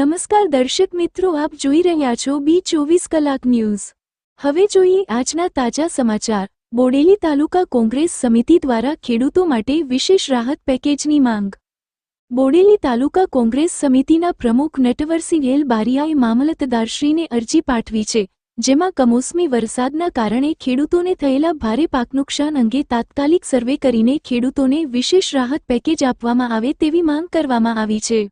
નમસ્કાર દર્શક મિત્રો, આપ જોઈ રહ્યા છો બી ચોવીસ કલાક ન્યૂઝ. હવે જોઈએ આજના તાજા સમાચાર. બોડેલી તાલુકા કોંગ્રેસ સમિતિ દ્વારા ખેડૂતો માટે વિશેષ રાહત પેકેજની માંગ. બોડેલી તાલુકા કોંગ્રેસ સમિતિના પ્રમુખ નટવરસિંહ એલ બારિયાએ મામલતદારશ્રીને અરજી પાઠવી છે, જેમાં કમોસમી વરસાદના કારણે ખેડૂતોને થયેલા ભારે પાક નુકસાન અંગે તાત્કાલિક સર્વે કરીને ખેડૂતોને વિશેષ રાહત પેકેજ આપવામાં આવે તેવી માંગ કરવામાં આવી છે.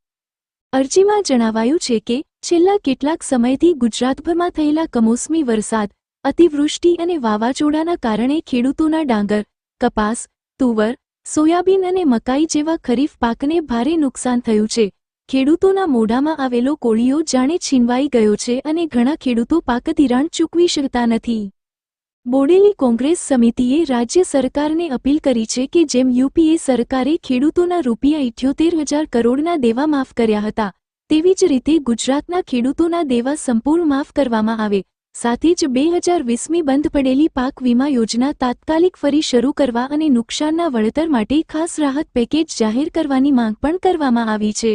અરજીમાં જણાવાયું છે કે, છેલ્લા કેટલાક સમયથી ગુજરાતભરમાં થયેલા કમોસમી વરસાદ, અતિવૃષ્ટિ અને વાવાઝોડાના કારણે ખેડૂતોના ડાંગર, કપાસ, તુવર, સોયાબીન અને મકાઈ જેવા ખરીફ પાકને ભારે નુકસાન થયું છે. ખેડૂતોના મોઢામાં આવેલો કોળીઓ જાણે છીનવાઈ ગયો છે અને ઘણા ખેડૂતો પાક ધિરાણ ચૂકવી શકતા નથી. બોડેલી કોંગ્રેસ સમિતિએ રાજ્ય સરકારને અપીલ કરી છે કે જેમ યુપીએ સરકારે ખેડૂતોના રૂપિયા ઇઠ્યોતેર હજાર કરોડના દેવા માફ કર્યા હતા, તેવી જ રીતે ગુજરાતના ખેડૂતોના દેવા સંપૂર્ણ માફ કરવામાં આવે. સાથે જ બે હજાર વીસમી બંધ પડેલી પાક વીમા યોજના તાત્કાલિક ફરી શરૂ કરવા અને નુકસાનના વળતર માટે ખાસ રાહત પેકેજ જાહેર કરવાની માંગ પણ કરવામાં આવી છે.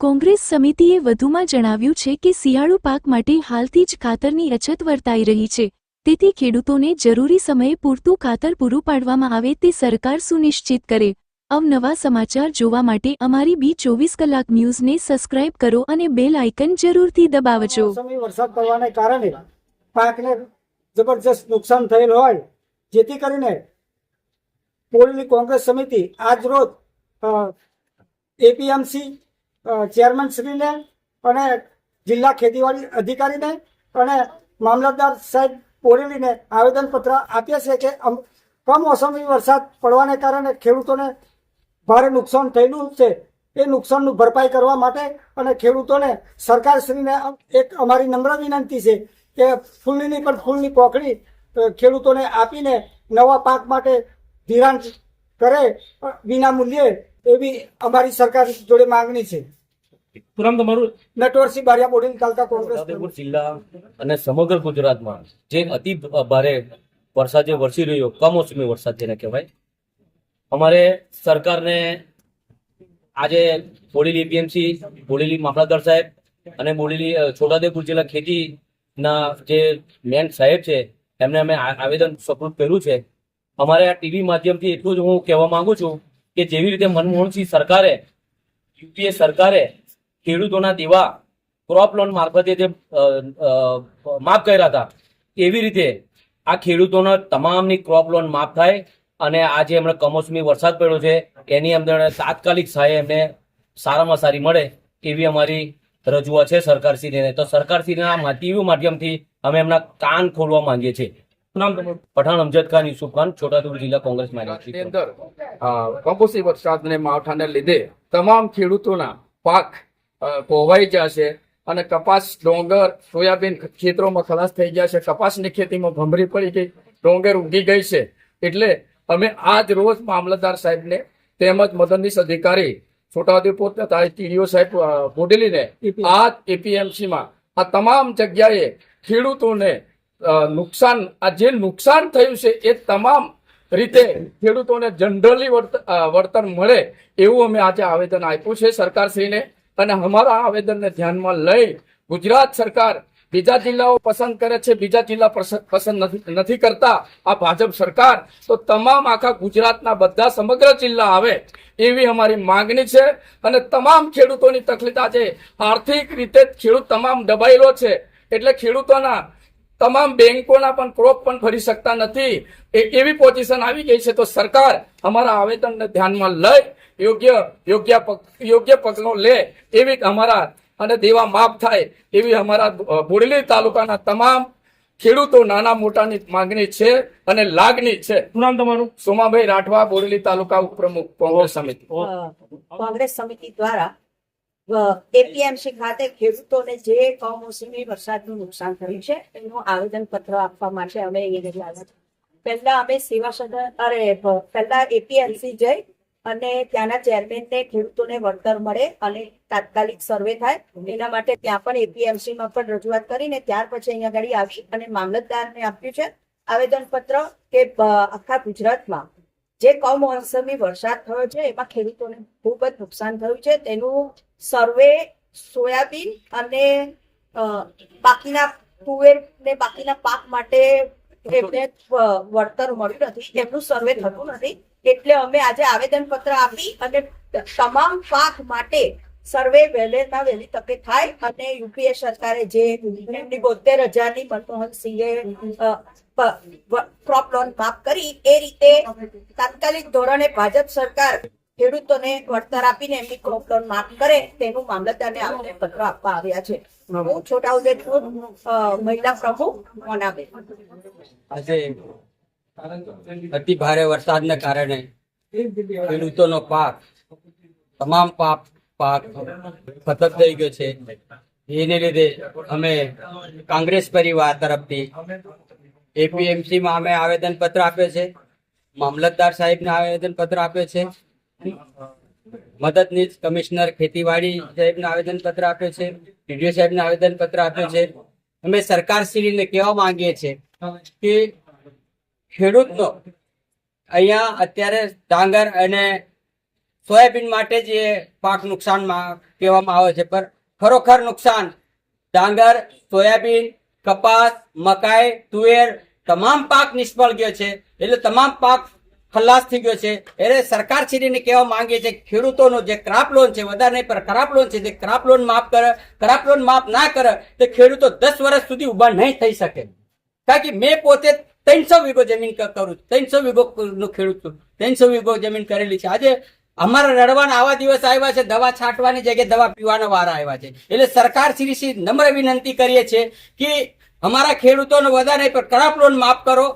કોંગ્રેસ સમિતિએ વધુમાં જણાવ્યું છે કે શિયાળુ પાક માટે હાલથી જ ખાતરની અછત વર્તાઈ રહી છે તેથી ખેડૂતોને જરૂરી સમયે પૂરતું ખાતર પૂરું પાડવામાં આવે તે સરકાર સુનિશ્ચિત કરે. અવનવા સમાચાર જોવા માટે અમારી બી ચોવીસ કલાક ન્યૂઝને સબસ્ક્રાઇબ કરો અને બેલ આઇકન જરૂરથી દબાવજો. વરસાદ પડવાને કારણે પાકને જબરજસ્ત નુકસાન થયેલ હોય, જેથી કરીને બોરેલી કોંગ્રેસ સમિતિ આજ રોજ એપીએમસી ચેરમેન શ્રીને અને જિલ્લા ખેતીવાડી અધિકારીને અને મામલતદાર સાહેબ બોરેલીને આવેદનપત્ર આપ્યા છે કે કમોસમી વરસાદ પડવાને કારણે ખેડૂતોને ભારે નુકસાન થયેલું છે. એ નુકસાનનું ભરપાઈ કરવા માટે અને ખેડૂતોને સરકારશ્રીને એક અમારી નમ્ર વિનંતી છે કે ફૂલની પણ ફૂલની પોખડી ખેડૂતોને આપીને નવા પાક માટે ધિરાણ કરે વિના મૂલ્યે એવી અમારી સરકાર જોડે માંગણી છે. પુરામ તમારું? નટવરસિંહ બારિયા બોડી તાલુકા કોંગ્રેસ છોટાઉદેપુર જિલ્લા અને સમગ્ર ગુજરાતમાં જે અતિ ભારે વરસાદ જે વરસી રહ્યો કમોસમી વરસાદ જેને કહેવાય અમારે સરકારને આજે બોડેલી એપીએમસી બોડેલી મામલતદાર સાહેબ અને બોડેલી અ, છોટાઉદેપુર જિલ્લા ખેતીના જે મેન સાહેબ છે એમને અમે આવેદન સપોર્ટ કર્યું છે. અમારે આ ટીવી માધ્યમથી એટલું જ હું કહેવા માંગુ છું કે જેવી રીતે મનમોહનસિંહ સરકારે યુપીએ સરકારે ખેડૂતોના દેવા ક્રોપ લોન મારફતે જે માફ કર્યા હતા એવી રીતે આ ખેડૂતોના તમામની ક્રોપ લોન માફ થાય અને આજે એમણે કમોસમી વરસાદ પડ્યો છે એની અંદર તાત્કાલિક સહાય એમને સારામાં સારી મળે એવી અમારી રજૂઆત છે સરકારશ્રીને. તો સરકારશ્રીના ટીવી માધ્યમથી અમે એમના કાન ખોલવા માંગીએ છીએ. પઠાણ અમજદ ખાન યુસુફ ખાન છોટાઉદેપુર જિલ્લા કોંગ્રેસ અંદર કમોસમી વરસાદને માવઠાને લીધે તમામ ખેડૂતોના પાક અ, જશે અને કપાસ ડોંગર સોયાબીન ખેતરોમાં ખલાસ થઈ ગયા છે કપાસની ખેતીમાં ભમરી પડી ગઈ ડોંગર ઉગી ગઈ છે. એટલે અમે આજ રોજ મામલતદાર સાહેબને તેમજ મદદનીશ અધિકારી છોટાઉદેપુર તથા ટીડીઓ સાહેબ બોડેલીને આ એપીએમસીમાં આ તમામ જગ્યાએ ખેડૂતોને નુકસાન આ જે નુકસાન થયું છે એ તમામ રીતે ખેડૂતોને જનરલી વળતર મળે એવું અમે આજે આવેદન આપ્યું છે સરકારશ્રીને. અને અમારા આવેદનને ધ્યાનમાં લઈ ગુજરાત સરકાર બીજા જિલ્લાઓ પસંદ કરે છે, બીજા જિલ્લા પસ- પસંદ નથી કરતા આ ભાજપ સરકાર, તો તમામ આખા ગુજરાતના બધા સમગ્ર જિલ્લા આવે એવી અમારી માંગણી છે અને તમામ ખેડૂતોની તકલીફ આજે આર્થિક રીતે ખેડૂત તમામ દબાયેલો છે. એટલે ખેડૂતોના તમામ બેંકોના પણ ક્રોપ પણ ભરી શકતા નથી. એવી પોઝિશન આવી ગઈ છે તો સરકાર અમારા આવેદનને ધ્યાનમાં લઈ યોગ્ય યોગ્ય યોગ્ય પગલો લે એવી અમારા અને દેવા માફ થાય એવી અમારા બોડલી બોડેલી તાલુકાના તમામ ખેડૂતો નાના મોટાની માંગણી છે અને લાગણી છે. શું નામ તમારું? સોમાભાઈ રાઠવા બોડેલી તાલુકા ઉપપ્રમુખ કોંગ્રેસ સમિતિ. કોંગ્રેસ સમિતિ દ્વારા એપીએમસી ખાતે ખેડૂતોને જે કમોસમી વરસાદનું નુકસાન થયું છે, એનું આવેદન પત્ર આપવા માટે અમે અહીંયા આવ્યા છીએ. પહેલા અમે સેવા સદન, અરે પહેલા એપીએમસી જઈ અને ત્યાંના ચેરમેનને, ખેડૂતોને વળતર મળે અને તાત્કાલિક સર્વે થાય. એના માટે ત્યાં પણ એપીએમસી માં પણ રજૂઆત કરીને ત્યાર પછી અહીંયા આગળ આવી અને મામલતદારને આપ્યું છે. આવેદન પત્ર કે આખા ગુજરાતમાં જે કમોસમી વરસાદ થયો છે, એમાં ખેડૂતોને ખૂબ જ નુકસાન થયું છે. તેનું સર્વે સોયાબીન અને બાકીના તુવેર ને બાકીના પાક માટે એમને વળતર મળ્યું નથી. એમનું સર્વે થતું નથી. એટલે અમે આજે આવેદન પત્ર આપી અને તમામ પાક માટે સર્વે વહેલેમાં વહેલી તકે થાય. અને યુપીએ સરકારે જે બોતેર હજારની મનમોહન સિંહે ક્રોપ લોન માફ કરી એ રીતે તાત્કાલિક ધોરણે ભાજપ સરકાર ખેડૂતોને વળતર આપીને એમની ક્રોપ લોન માફ કરે તેનું મામલતદારને આપણે પત્ર આપવા આવ્યા છે. હું છોટાઉદેપુર મહિલા પ્રમુખ મોનાબેન. આજે અતિ ભારે વરસાદને કારણે ખેડૂતોનો પાક તમામ પાક પાક ખતમ થઈ ગયો છે. એને લીધે અમે કોંગ્રેસ પરિવાર તરફથી એપીએમસી માં અમે આવેદન પત્ર આપે છે. મામલતદાર સાહેબને આવેદન પત્ર આપે છે. મદદનીશ કમિશનર ખેતીવાડી સાહેબને આવેદન પત્ર આપે છે. ડીડીઓ સાહેબને આવેદન પત્ર આપે છે. અમે સરકાર સરકારશ્રીને કહેવા માંગીએ છીએ કે ખેડૂતનો અહીંયા અત્યારે ડાંગર અને સોયાબીન માટે જ એ પાક નુકસાનમાં કહેવામાં આવે છે. પણ ખરોખર નુકસાન ડાંગર, સોયાબીન કપાસ, મકાઈ, તુવેર તમામ પાક નિષ્ફળ ગયો છે. એટલે તમામ પાક ખલાસ થઈ ગયો છે. એટલે સરકાર શ્રીને કહેવા માંગીએ છે કે ખેડૂતોનો જે ક્રાપ લોન છે, વધારે નહીં પર ક્રાપ લોન છે, જે ક્રાપ લોન માફ કરે, ક્રાપ લોન માફ ના કરે, તો ખેડૂતો દસ વર્ષ સુધી ઊભા નહીં થઈ શકે. કારણ કે મેં પોતે ત્રણસો વીઘો જમીન કરું ત્રણસો વીઘો નું ખેડૂત ત્રણસો વીઘો જમીન કરેલી છે. આજે અમારા રડવાના આવા દિવસ આવ્યા છે, દવા છાંટવાની જગ્યાએ દવા પીવાના વારા આવ્યા છે. એટલે સરકાર શ્રી શ્રી નમ્ર વિનંતી કરીએ છીએ કે અમારા ખેડૂતોને વધારે પણ ક્રાપ લોન માફ કરો.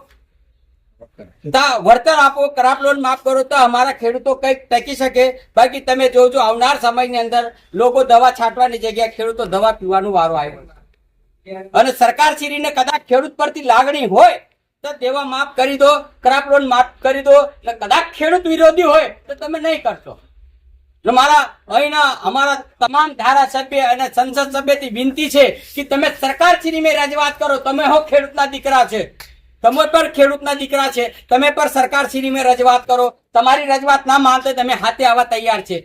વળતર આપો ક્રાપ લોન માફ કરો તો અમારા ખેડૂતો કંઈક ટકી શકે. બાકી તમે જોજો આવનાર સમયની અંદર લોકો દવા છાંટવાની જગ્યાએ ખેડૂતો દવા પીવાનું વારો આવ્યો. અને સરકાર શ્રીને કદાચ ખેડૂત પરથી લાગણી હોય તો દેવા માફ કરી દો ક્રાપ લોન માફ કરી દો. એટલે કદાચ ખેડૂત વિરોધી હોય તો તમે નહીં કરશો. મારા અહીંના અમારા તમામ ધારાસભ્ય અને સંસદ સભ્યથી વિનંતી છે કે તમે સરકાર શ્રીને રજૂઆત કરો, તમે હો ખેડૂતના દીકરા છે. તમે પણ ખેડૂતના દીકરા છે, તમે પણ સરકાર શ્રીને રજૂઆત કરો. તમારી રજૂઆત ના માનતે તમે હાથે આવવા તૈયાર છે.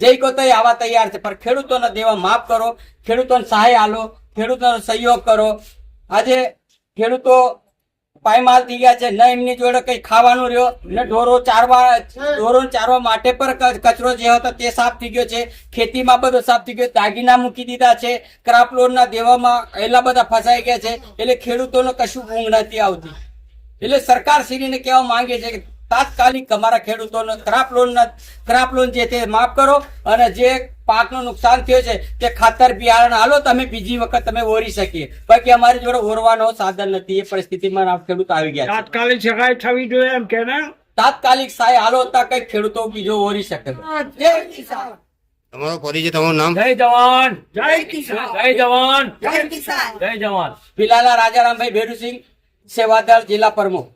જય કો આવા તૈયાર છે. પણ ખેડૂતોના દેવા માફ કરો, ખેડૂતોને સહાય આલો, ખેડૂતોનો સહયોગ કરો. આજે ખેડૂતો પાયમાલ થઈ ગયા છે. ન એમની જોડે કઈ ખાવાનું રહ્યો ને ઢોરો ચારવા ઢોરો ચારવા માટે પણ કચરો જે હતો તે સાફ થઈ ગયો છે. ખેતીમાં બધો સાફ થઈ ગયો. દાગીના મૂકી દીધા છે. ક્રાપ લોનના દેવામાં એટલા બધા ફસાઈ ગયા છે. એટલે ખેડૂતોને કશું ઊંઘ નથી આવતી. એટલે સરકાર શ્રીને કહેવા માંગે છે કે તાત્કાલિક અમારા ખેડૂતોને ક્રાપ લોન ક્રાપ લોન જે તે માફ કરો અને જે પાકનું નુકસાન થયું છે તે ખાતર બિયારણ હાલો તમે બીજી વખત તમે ઓરી શકીએ. બાકી અમારી જોડે ઓરવાનો સાધન નથી એ પરિસ્થિતિમાં ખેડૂત આવી ગયા તાત્કાલિક સહાય થવી જોઈએ એમ કે તાત્કાલિક સહાય હાલો હતા કઈ ખેડૂતો બીજો ઓરી શકે. જય કિસાન. તમારો પરિચય તમારું નામ? જય જવાન. જય કિસાન. જય જવાન. જય કિસાન. જય જવાન. પિલાલા રાજારામભાઈ ભેરુસિંહ સેવાદળ જિલ્લા પ્રમુખ.